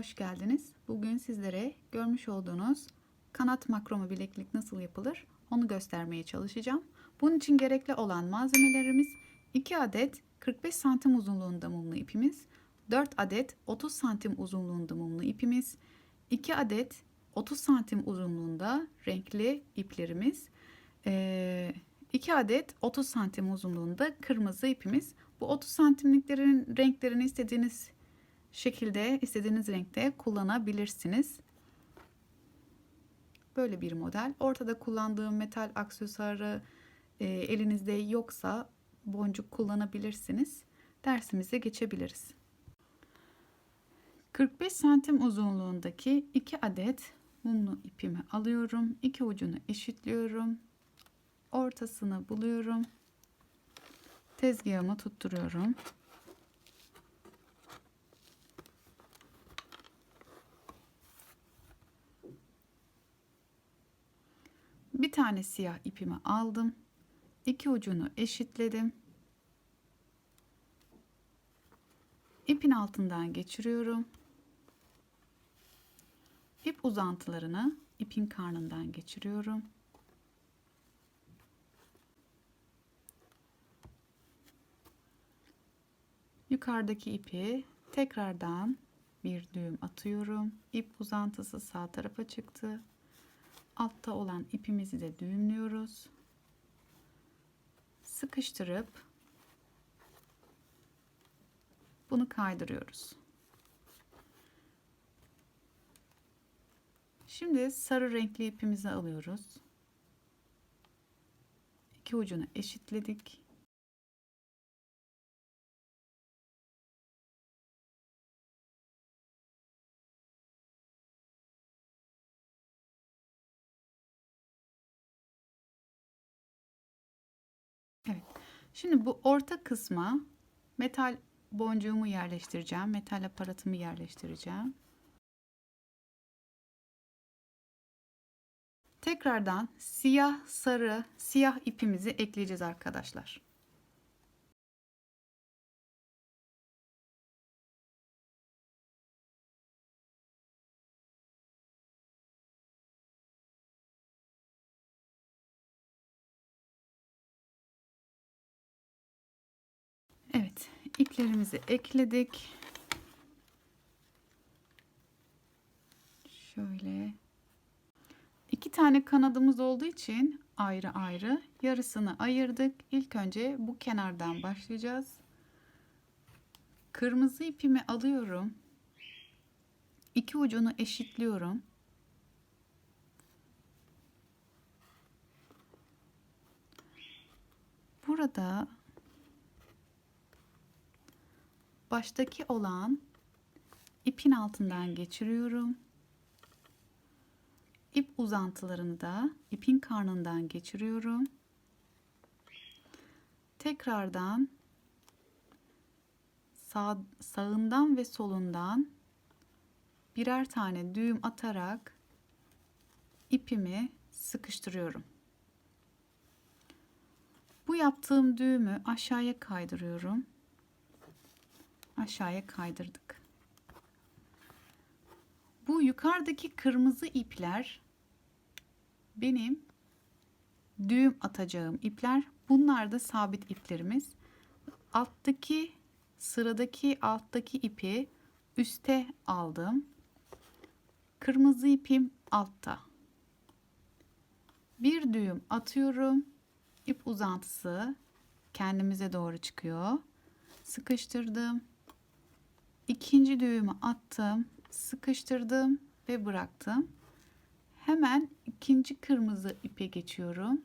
Hoş geldiniz. Bugün sizlere görmüş olduğunuz kanat makroma bileklik nasıl yapılır onu göstermeye çalışacağım. Bunun için gerekli olan malzemelerimiz 2 adet 45 santim uzunluğunda mumlu ipimiz, 4 adet 30 santim uzunluğunda mumlu ipimiz, 2 adet 30 santim uzunluğunda renkli iplerimiz, 2 adet 30 santim uzunluğunda kırmızı ipimiz. Bu 30 santimliklerin renklerini istediğiniz şekilde istediğiniz renkte kullanabilirsiniz. Böyle bir model. Ortada kullandığım metal aksesuarı e, elinizde yoksa boncuk kullanabilirsiniz. Dersimize geçebiliriz. 45 santim uzunluğundaki 2 adet mumlu ipimi alıyorum. İki ucunu eşitliyorum. Ortasını buluyorum. Tezgahımı tutturuyorum. Bir tane siyah ipimi aldım. İki ucunu eşitledim. İpin altından geçiriyorum. İp uzantılarını ipin karnından geçiriyorum. Yukarıdaki ipi tekrardan bir düğüm atıyorum. İp uzantısı sağ tarafa çıktı. Altta olan ipimizi de düğümlüyoruz. Sıkıştırıp bunu kaydırıyoruz. Şimdi sarı renkli ipimizi alıyoruz. İki ucunu eşitledik. Şimdi bu orta kısma metal boncuğumu yerleştireceğim. Metal aparatımı yerleştireceğim. Tekrardan siyah, sarı, siyah ipimizi ekleyeceğiz arkadaşlar. İplerimizi ekledik. Şöyle. iki tane kanadımız olduğu için ayrı ayrı yarısını ayırdık. İlk önce bu kenardan başlayacağız. Kırmızı ipimi alıyorum. İki ucunu eşitliyorum. Burada baştaki olan ipin altından geçiriyorum. İp uzantılarını da ipin karnından geçiriyorum. Tekrardan sağ, sağından ve solundan birer tane düğüm atarak ipimi sıkıştırıyorum. Bu yaptığım düğümü aşağıya kaydırıyorum aşağıya kaydırdık. Bu yukarıdaki kırmızı ipler benim düğüm atacağım ipler. Bunlar da sabit iplerimiz. Alttaki sıradaki alttaki ipi üste aldım. Kırmızı ipim altta. Bir düğüm atıyorum. İp uzantısı kendimize doğru çıkıyor. Sıkıştırdım ikinci düğümü attım, sıkıştırdım ve bıraktım. Hemen ikinci kırmızı ipe geçiyorum.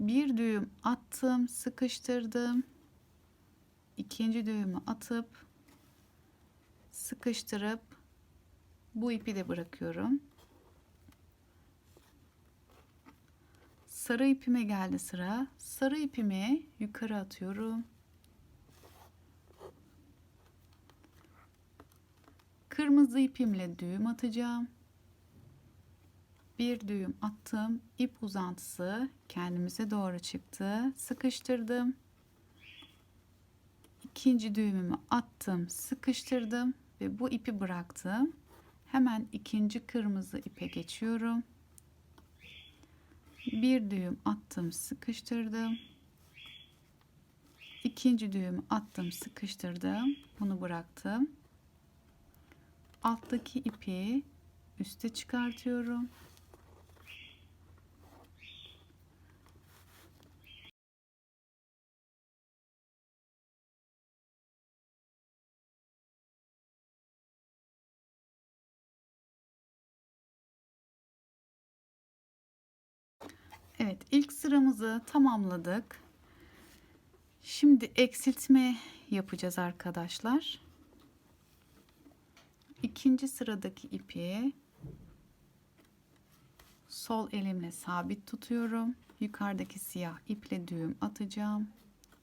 Bir düğüm attım, sıkıştırdım. İkinci düğümü atıp sıkıştırıp bu ipi de bırakıyorum. Sarı ipime geldi sıra. Sarı ipimi yukarı atıyorum. Kırmızı ipimle düğüm atacağım. Bir düğüm attım. İp uzantısı kendimize doğru çıktı. Sıkıştırdım. İkinci düğümümü attım, sıkıştırdım ve bu ipi bıraktım. Hemen ikinci kırmızı ipe geçiyorum. Bir düğüm attım, sıkıştırdım. İkinci düğümü attım, sıkıştırdım. Bunu bıraktım. Alttaki ipi üste çıkartıyorum. Evet, ilk sıramızı tamamladık. Şimdi eksiltme yapacağız arkadaşlar. İkinci sıradaki ipi sol elimle sabit tutuyorum. Yukarıdaki siyah iple düğüm atacağım.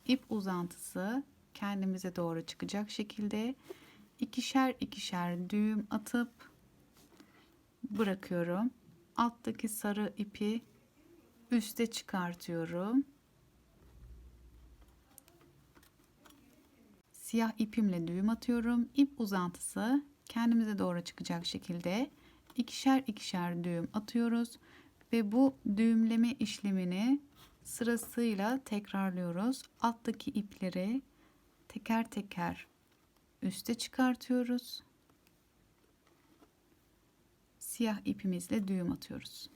İp uzantısı kendimize doğru çıkacak şekilde ikişer ikişer düğüm atıp bırakıyorum. Alttaki sarı ipi üste çıkartıyorum. Siyah ipimle düğüm atıyorum. İp uzantısı kendimize doğru çıkacak şekilde ikişer ikişer düğüm atıyoruz ve bu düğümleme işlemini sırasıyla tekrarlıyoruz. Alttaki ipleri teker teker üste çıkartıyoruz. Siyah ipimizle düğüm atıyoruz.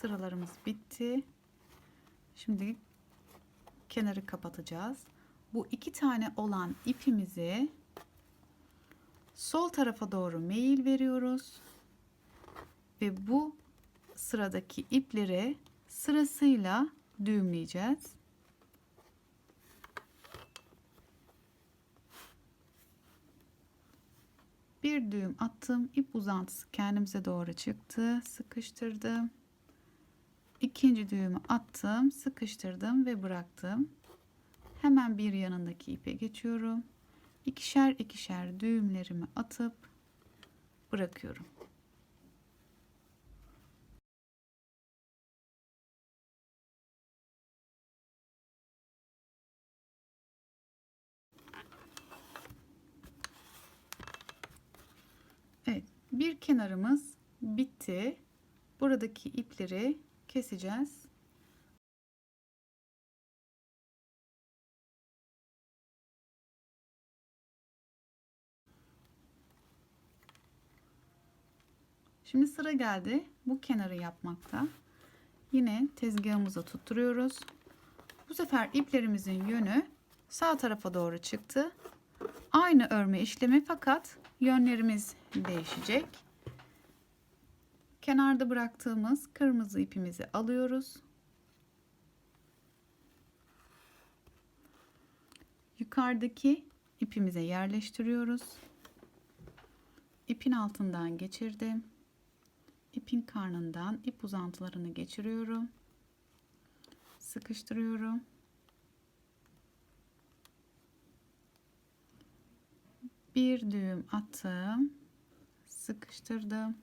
Sıralarımız bitti. Şimdi kenarı kapatacağız. Bu iki tane olan ipimizi sol tarafa doğru meyil veriyoruz. Ve bu sıradaki ipleri sırasıyla düğümleyeceğiz. Bir düğüm attım. ip uzantısı kendimize doğru çıktı. Sıkıştırdım. İkinci düğümü attım, sıkıştırdım ve bıraktım. Hemen bir yanındaki ipe geçiyorum. İkişer ikişer düğümlerimi atıp bırakıyorum. Evet, bir kenarımız bitti. Buradaki ipleri keseceğiz. Şimdi sıra geldi bu kenarı yapmakta. Yine tezgahımıza tutturuyoruz. Bu sefer iplerimizin yönü sağ tarafa doğru çıktı. Aynı örme işlemi fakat yönlerimiz değişecek kenarda bıraktığımız kırmızı ipimizi alıyoruz. Yukarıdaki ipimize yerleştiriyoruz. İpin altından geçirdim. İpin karnından ip uzantılarını geçiriyorum. Sıkıştırıyorum. Bir düğüm attım. Sıkıştırdım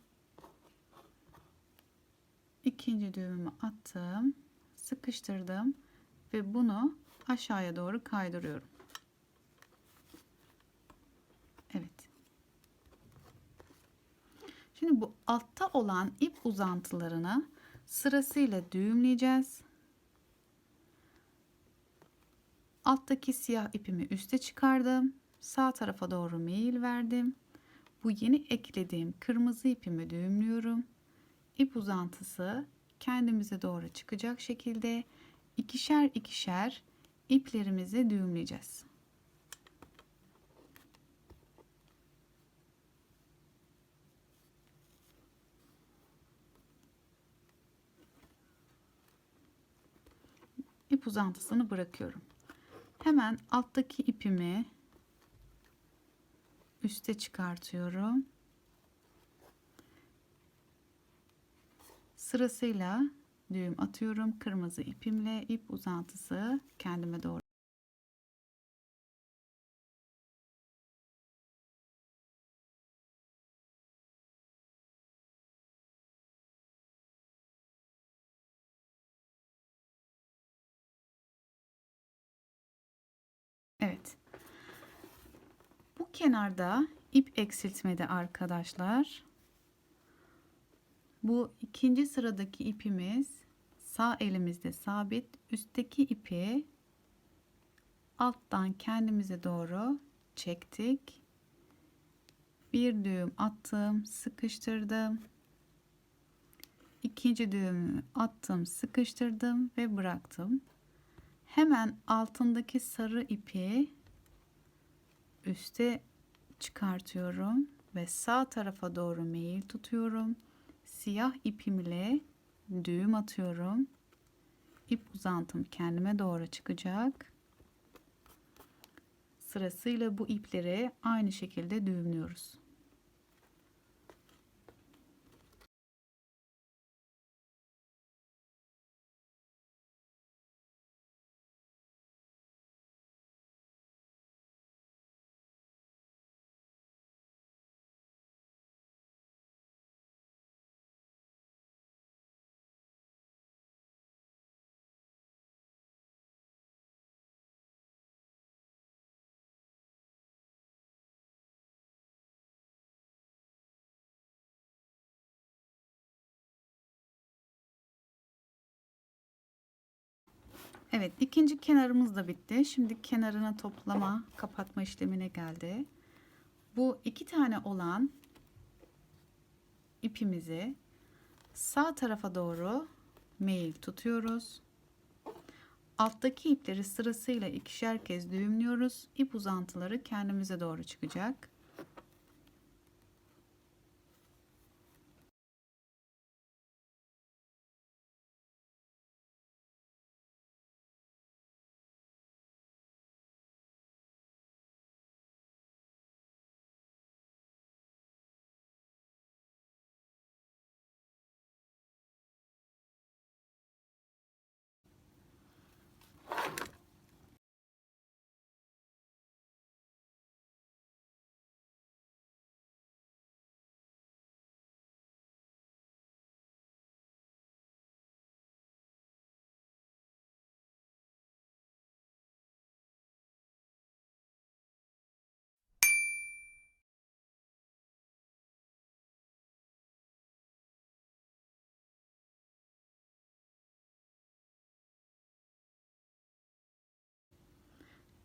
ikinci düğümümü attım sıkıştırdım ve bunu aşağıya doğru kaydırıyorum. Evet. Şimdi bu altta olan ip uzantılarını sırasıyla düğümleyeceğiz. Alttaki siyah ipimi üste çıkardım sağ tarafa doğru meyil verdim. Bu yeni eklediğim kırmızı ipimi düğümlüyorum ip uzantısı kendimize doğru çıkacak şekilde ikişer ikişer iplerimizi düğümleyeceğiz. ip uzantısını bırakıyorum. Hemen alttaki ipimi üste çıkartıyorum. Sırasıyla düğüm atıyorum. Kırmızı ipimle ip uzantısı kendime doğru Evet. Bu kenarda ip eksiltmedi arkadaşlar. Bu ikinci sıradaki ipimiz sağ elimizde sabit. Üstteki ipi alttan kendimize doğru çektik. Bir düğüm attım, sıkıştırdım. İkinci düğümü attım, sıkıştırdım ve bıraktım. Hemen altındaki sarı ipi üste çıkartıyorum ve sağ tarafa doğru meyil tutuyorum. Siyah ipimle düğüm atıyorum. İp uzantım kendime doğru çıkacak. Sırasıyla bu ipleri aynı şekilde düğümlüyoruz. Evet ikinci kenarımız da bitti. Şimdi kenarına toplama kapatma işlemine geldi. Bu iki tane olan ipimizi sağ tarafa doğru meyil tutuyoruz. Alttaki ipleri sırasıyla ikişer kez düğümlüyoruz. İp uzantıları kendimize doğru çıkacak.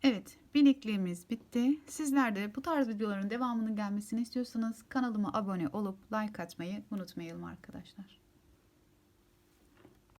Evet, bilekliğimiz bitti. Sizler de bu tarz videoların devamının gelmesini istiyorsanız kanalıma abone olup like atmayı unutmayalım arkadaşlar.